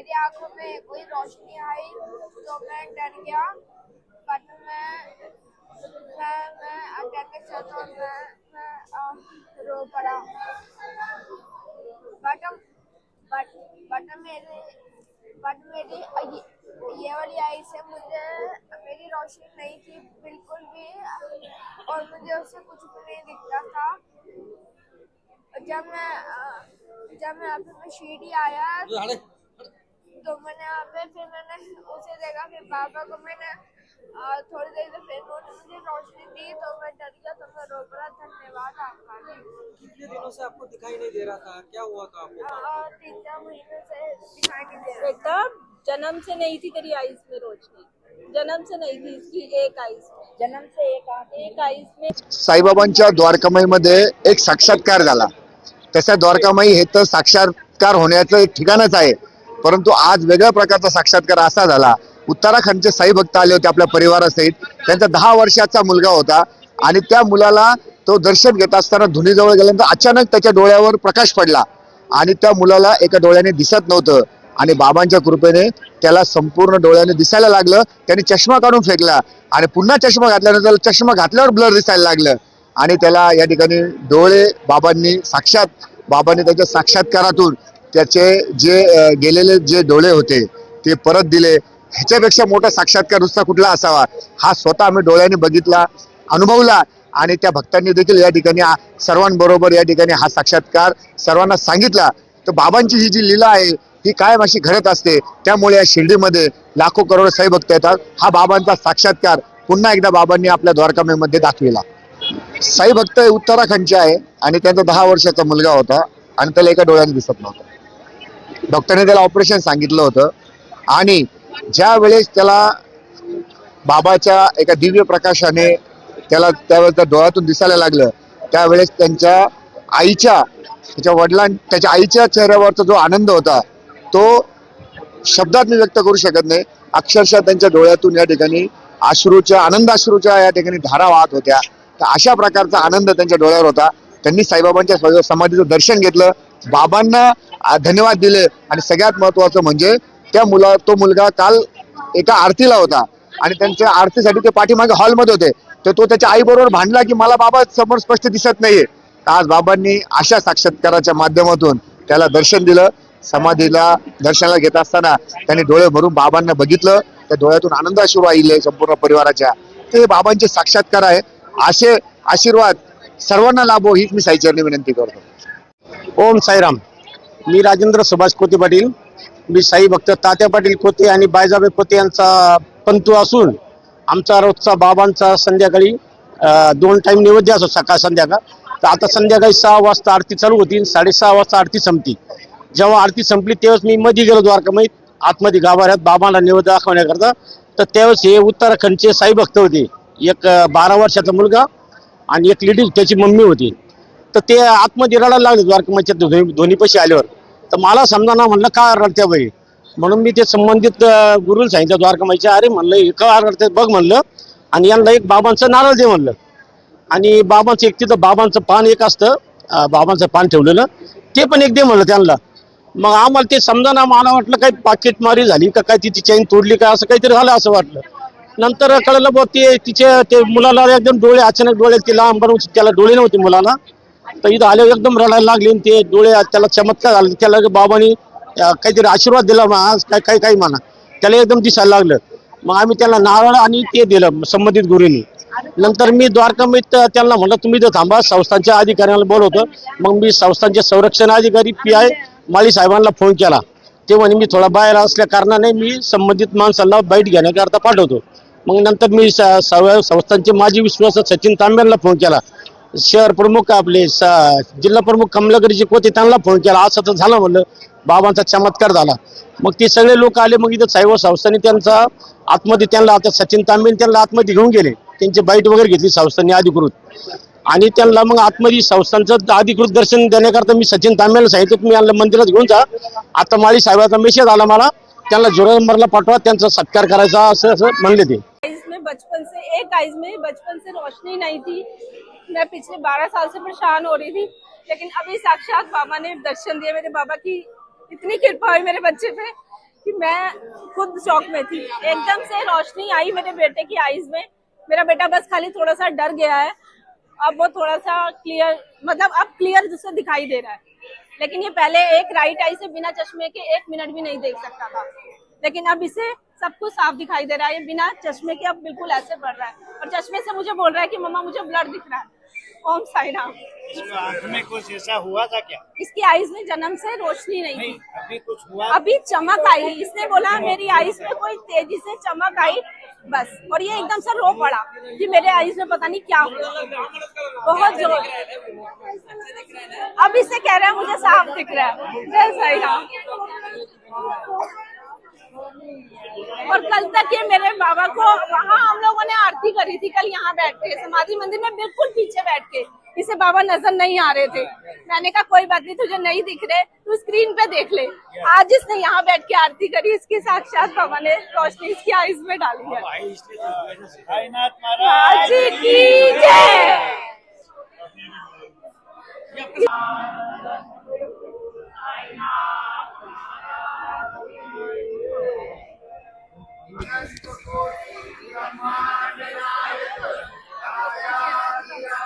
मेरी आँखों में कोई रोशनी आई तो मैं डर गया। बट मैं मैं मैं डरने से तो मैं मैं रो पड़ा। बट बट बट मेरे बट मेरी ये, वाली आई से मुझे मेरी रोशनी नहीं थी बिल्कुल भी और मुझे उससे कुछ भी नहीं दिखता था। जब मैं जब मैं पे मैं सीढ़ी आया तो मैंने यहाँ पे फिर मैंने उसे देखा फिर पापा को मैंने थोड़ी देर में फिर उन्होंने मुझे रोशनी दी तो मैं डर गया तो मैं रो पड़ा। धन्यवाद आपका कितने दिनों से आपको दिखाई नहीं दे रहा था? क्या हुआ था आपको? तीन चार महीने से दिखाई नहीं दे रहा बेटा जन्म से नहीं थी तेरी आईज में रोशनी। जन्म से नहीं थी इसकी एक आईज में। जन्म से एक आँख एक आईज में। साईबाबांच्या द्वारकामाईमध्ये एक साक्षात्कार झाला. तसं द्वारकामाई हे तर साक्षात्कार होण्याचं एक ठिकाणच आहे. परंतु आज वेगळ्या प्रकारचा साक्षात्कार असा झाला. उत्तराखंडचे साई भक्त आले होते आपल्या परिवारासहित. त्यांचा दहा वर्षाचा मुलगा होता आणि त्या मुलाला तो दर्शन घेत असताना धुनीजवळ गेल्यानंतर अचानक त्याच्या डोळ्यावर प्रकाश पडला आणि त्या मुलाला एका डोळ्याने दिसत नव्हतं आणि बाबांच्या कृपेने त्याला संपूर्ण डोळ्याने दिसायला लागलं. त्याने चष्मा काढून फेकला आणि पुन्हा चष्मा घातल्यानंतर चष्मा घातल्यावर ब्लर दिसायला लागलं. आणि त्याला या ठिकाणी डोळे बाबांनी साक्षात बाबांनी त्याच्या साक्षात्कारातून त्याचे जे गेलेले जे डोळे होते ते परत दिले. ह्याच्यापेक्षा मोठा साक्षात्कार नुसता कुठला असावा? हा स्वतः आम्ही डोळ्याने बघितला अनुभवला. आणि त्या भक्तांनी देखील या ठिकाणी सर्वांबरोबर या ठिकाणी हा साक्षात्कार सर्वांना सांगितला. तर बाबांची ही जी लीला आहे ही कायम अशी घडत असते. त्यामुळे या शिर्डीमध्ये लाखो करोड साई भक्त येतात. हा बाबांचा साक्षात्कार पुन्हा एकदा बाबांनी आपल्या द्वारकामेमध्ये दाखविला. साई भक्त हे उत्तराखंडचे आहे आणि त्यांचा दहा वर्षाचा मुलगा होता आणि त्याला एका डोळ्याने दिसत नव्हतं. डॉक्टरने त्याला ऑपरेशन सांगितलं होतं. आणि ज्या वेळेस त्याला बाबाच्या एका दिव्य प्रकाशाने त्याला त्यावेळेस त्या डोळ्यातून दिसायला लागलं त्यावेळेस त्यांच्या आईच्या त्याच्या वडिलां त्याच्या आईच्या चेहऱ्यावरचा जो आनंद होता तो शब्दात मी व्यक्त करू शकत नाही. अक्षरशः त्यांच्या डोळ्यातून या ठिकाणी अश्रूच्या आनंदाश्रूच्या या ठिकाणी धारा वाहत होत्या. तर अशा प्रकारचा आनंद त्यांच्या डोळ्यावर होता. त्यांनी साईबाबांच्या समाधीचं दर्शन घेतलं. बाबांना धन्यवाद दिले. आणि सगळ्यात महत्वाचं म्हणजे त्या मुला तो मुलगा काल एका आरतीला होता. आणि त्यांच्या आरतीसाठी ते पाठीमागे हॉलमध्ये होते. तर तो त्याच्या आईबरोबर भांडला की मला बाबा समोर स्पष्ट दिसत नाहीये. आज बाबांनी अशा साक्षात्काराच्या माध्यमातून त्याला दर्शन दिलं. समाधीला दर्शनाला घेत असताना त्यांनी डोळे भरून बाबांना बघितलं. त्या डोळ्यातून आनंदाश्रू येईल संपूर्ण परिवाराच्या. ते बाबांचे साक्षात्कार आहे. असे आशीर्वाद सर्वांना लाभो हीच मी साईचरणी विनंती करतो. ओम साईराम. मी राजेंद्र सुभाष कोते पाटील. मी साई भक्त तात्या पाटील कोते आणि बायजाबे कोते यांचा पंतू असून आमचा रोजचा बाबांचा संध्याकाळी दोन टाईम निवेद्य असो सकाळ संध्याकाळ. तर आता संध्याकाळी सहा वाजता आरती चालू होती साडेसहा वाजता आरती संपती. जेव्हा आरती संपली तेव्हाच मी मध्ये गेलो द्वारकामाईत आतमध्ये गाभाऱ्यात बाबांना नैवेद्य दाखवण्याकरता. तर त्यावेळेस हे उत्तराखंडचे साई भक्त होते. एक बारा वर्षाचा मुलगा आणि एक लेडीज त्याची मम्मी होती. तर ते आतमध्ये रडायला लागले द्वारकामाच्या म्हणजे दोन्ही आल्यावर. तर मला समजा ना म्हणलं का रडत्या बाई? म्हणून मी ते संबंधित गुरुला सांगितलं द्वारकामाईच्या अरे म्हणलं हे का रडते बघ म्हणलं. आणि यांना एक बाबांचं नारळ दे म्हणलं. आणि बाबांचं एक तिथं बाबांचं पान एक असतं बाबांचं पान ठेवलेलं ते पण एक दे म्हणलं त्यांना. मग आम्हाला ते समजा ना मला वाटलं काही पाकिटमारी झाली का? काय तिची चैन तोडली का? असं काहीतरी झालं असं वाटलं. नंतर कळलं बघ ते तिच्या ते मुलाला एकदम डोळे अचानक डोळे तिला अंबर त्याला डोळे नव्हते मुलाला. तर इथं आल्यावर एकदम रडायला लागले ते डोळे त्याला चमत्कार झाले त्याला बाबांनी काहीतरी आशीर्वाद दिला म्हणा आज काय काही काही म्हणा. त्याला एकदम दिसायला लागलं. मग आम्ही त्याला नारळ आणि ते दिलं संबंधित गुरुंनी. नंतर मी द्वारकामीत त्यांना म्हणलं तुम्ही इथं थांबा संस्थांच्या अधिकाऱ्यांना बोलवतो. मग मी संस्थांचे संरक्षण अधिकारी पी आय माळी साहेबांना फोन केला. ते म्हणे मी थोडा बाहेर असल्या कारणाने मी संबंधित माणसाला बाईट घेण्याकरता पाठवतो. मग नंतर मी स- संस्थांचे माजी विश्वास सचिन तांब्यांना फोन केला. शहर प्रमुख आपले स- जिल्हा प्रमुख कमलागडीचे कोते त्यांना फोन केला. असं तर झालं म्हणलं. बाबांचा चमत्कार झाला. मग ते सगळे लोक आले मग इथं साईबाबा संस्थांनी त्यांचा आतमध्ये त्यांना आता सचिन तांबे त्यांना आतमध्ये घेऊन गेले. त्यांची बाईट वगैरे घेतली संस्थांनी अधिकृत. आणि त्यांना मग आतमध्ये संस्थांचं अधिकृत दर्शन देण्याकरता मी सचिन तांबेला सांगितलं तुम्ही यांना मंदिरात घेऊन जा. आता माळी साहेबाचा मेसेज आला मला. त्यांना जोरामरला नंबरला पाठवा. त्यांचा सत्कार करायचा असं असं म्हणले ते. बचपन से एक आईज में बचपन से रोशनी नहीं थी। मैं पिछले बारह साल से परेशान हो रही थी, लेकिन अभी साक्षात बाबा ने दर्शन दिए मेरे बाबा की इतनी कृपा हुई मेरे बच्चे पे कि मैं खुद शौक में थी। एकदम से रोशनी आई मेरे बेटे की आईज में। मेरा बेटा बस खाली थोड़ा सा डर गया है। अब वो थोड़ा सा क्लियर मतलब अब क्लियर जिससे दिखाई दे रहा है। लेकिन ये पहले एक राइट आई से बिना चश्मे के एक मिनट भी नहीं देख सकता था। लेकिन अब इसे सब कुछ साफ़ दिखाई दे रहा है बिना चश्मे के अब बिल्कुल ऐसे बढ़ रहा है। और चश्मे से मुझे बोल रहा है कि मम्मा मुझे ब्लड दिख रहा है। ओम साई राम आँख में कुछ ऐसा हुआ था क्या? इसकी आईज में जन्म से रोशनी नहीं नहीं थी। अभी कुछ हुआ? अभी चमक आई। इसने बोला मेरी आईज में कोई तेज़ी से चमक आई। बस। और ये एकदम से रो पड़ा कि मेरे आईज में पता नहीं क्या हुआ। बहुत ज़ोर। अब इससे कह रहा है मुझे साफ़ दिख रहा है। जय साई राम और कल तक ये मेरे बाबा को वहाँ हम लोगों ने आरती करी थी कल यहाँ बैठ के समाधि मंदिर में बिल्कुल पीछे बैठ के इसे बाबा नज़र नहीं आ रहे थे। मैंने कहा कोई बात नहीं तुझे नहीं दिख रहे तू स्क्रीन पे देख ले। आज इसने यहाँ बैठ के आरती करी इसकी साक्षात बाबा ने रोशनी इसकी आईज में डाली है। की जय! Yeah.